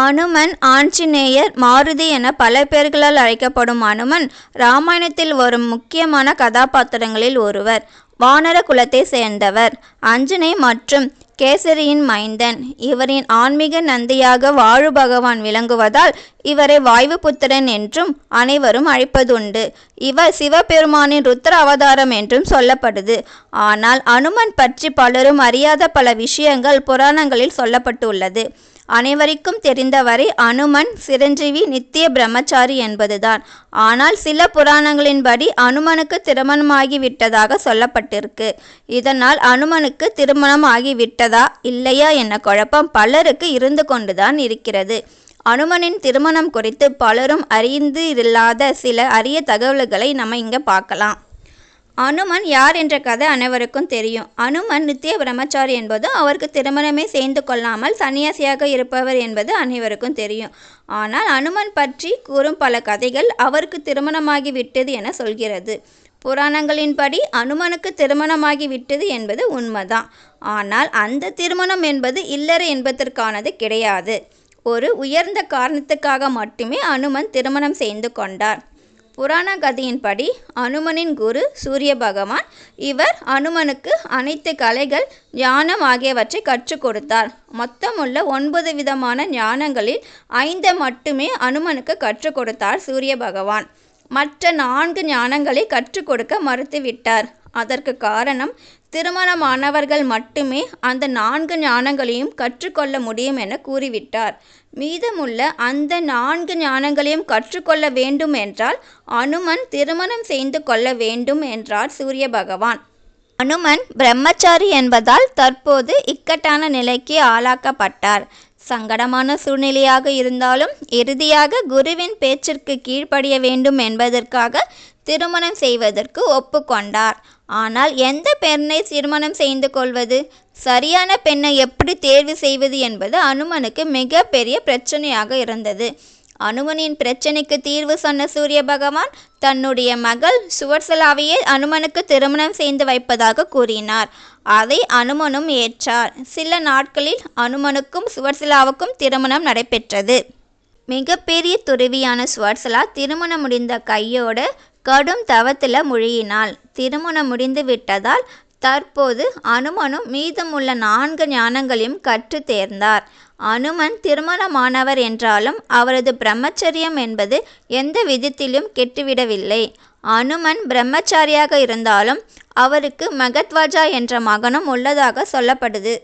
அனுமன் ஆஞ்சநேயர் மாருதி என பல பெயர்களால் அழைக்கப்படும் அனுமன் ராமாயணத்தில் வரும் முக்கியமான கதாபாத்திரங்களில் ஒருவர். வானர குலத்தை சேர்ந்தவர். அஞ்சனை மற்றும் கேசரியின் மைந்தன். இவரின் ஆன்மீக நந்தியாக வாழு பகவான் விளங்குவதால் இவரை வாயுபுத்திரன் என்றும் அனைவரும் அழைப்பதுண்டு. இவர் சிவபெருமானின் ருத்ர அவதாரம் என்றும் சொல்லப்படுது. ஆனால் அனுமன் பற்றி பலரும் அறியாத பல விஷயங்கள் புராணங்களில் சொல்லப்பட்டுள்ளது. அனைவருக்கும் தெரிந்தவரை அனுமன் சிரஞ்சீவி நித்திய பிரம்மச்சாரி என்பதுதான். ஆனால் சில புராணங்களின்படி அனுமனுக்கு திருமணமாகி விட்டதாக சொல்லப்பட்டிருக்கு. இதனால் அனுமனுக்கு திருமணம் ஆகிவிட்டதா இல்லையா என குழப்பம் பலருக்கு இருந்து கொண்டுதான் இருக்கிறது. அனுமனின் திருமணம் குறித்து பலரும் அறிந்து இல்லாத சில அரிய தகவல்களை நம்ம இங்கே பார்க்கலாம். அனுமன் யார் என்ற கதை அனைவருக்கும் தெரியும். அனுமன் நித்திய பிரம்மச்சாரி என்பதும் அவருக்கு திருமணமே செய்து கொள்ளாமல் சன்னியாசியாக இருப்பவர் என்பது அனைவருக்கும் தெரியும். ஆனால் அனுமன் பற்றி கூறும் பல கதைகள் அவருக்கு திருமணமாகி விட்டது என சொல்கிறது. புராணங்களின்படி அனுமனுக்கு திருமணமாகி விட்டது என்பது உண்மைதான். ஆனால் அந்த திருமணம் என்பது இல்லற என்பதற்கானது கிடையாது. ஒரு உயர்ந்த காரணத்துக்காக மட்டுமே அனுமன் திருமணம் செய்து கொண்டார். புராண கதையின்படி அனுமனின் குரு சூரிய பகவான் இவர் அனுமனுக்கு அனைத்து கலைகள் ஞானம் ஆகியவற்றை கற்றுக் கொடுத்தார். மொத்தமுள்ள ஒன்பது விதமான ஞானங்களில் ஐந்து மட்டுமே அனுமனுக்கு கற்றுக் கொடுத்தார் சூரிய பகவான். மற்ற நான்கு ஞானங்களை கற்றுக் கொடுக்க மறுத்துவிட்டார். அதற்கு காரணம் திருமணமானவர்கள் மட்டுமே அந்த நான்கு ஞானங்களையும் கற்றுக்கொள்ள முடியும் என கூறிவிட்டார். மீதமுள்ள அந்த நான்கு ஞானங்களையும் கற்றுக்கொள்ள வேண்டும் என்றால் அனுமன் திருமணம் செய்து கொள்ள வேண்டும் என்றார் சூரிய பகவான். அனுமன் பிரம்மச்சாரி என்பதால் தற்போது இக்கட்டான நிலைக்கு ஆளாக்கப்பட்டார். சங்கடமான சூழ்நிலையாக இருந்தாலும் இறுதியாக குருவின் பேச்சிற்கு கீழ்ப்படிய வேண்டும் என்பதற்காக திருமணம் செய்வதற்கு ஒப்புக்கொண்டார். ஆனால் எந்த பெண்ணை திருமணம் செய்து கொள்வது? சரியான பெண்ணை எப்படி தேர்வு செய்வது என்பது அனுமனுக்கு மிக பெரிய பிரச்சனையாக இருந்தது. அனுமனின் பிரச்சனைக்கு தீர்வு சொன்ன சூரிய பகவான் தன்னுடைய மகள் சுவர்சலாவையே அனுமனுக்கு திருமணம் செய்து வைப்பதாக கூறினார். அதை அனுமனும் ஏற்றார். சில நாட்களில் அனுமனுக்கும் சுவர்சலாவுக்கும் திருமணம் நடைபெற்றது. மிகப்பெரிய துறவியான சுவர்சலா திருமணம் முடிந்த கையோடு கடும் தவத்தில் முழுகினாள். திருமணம் முடிந்து விட்டதால் தற்போது அனுமனும் மீதமுள்ள நான்கு ஞானங்களையும் கற்று தேர்ந்தார். அனுமன் திருமணமானவர் என்றாலும் அவரது பிரம்மச்சரியம் என்பது எந்த விதத்திலும் கெட்டுவிடவில்லை. அனுமன் பிரம்மச்சாரியாக இருந்தாலும் அவருக்கு மகத்வாஜா என்ற மகனும் உள்ளதாக சொல்லப்படுது.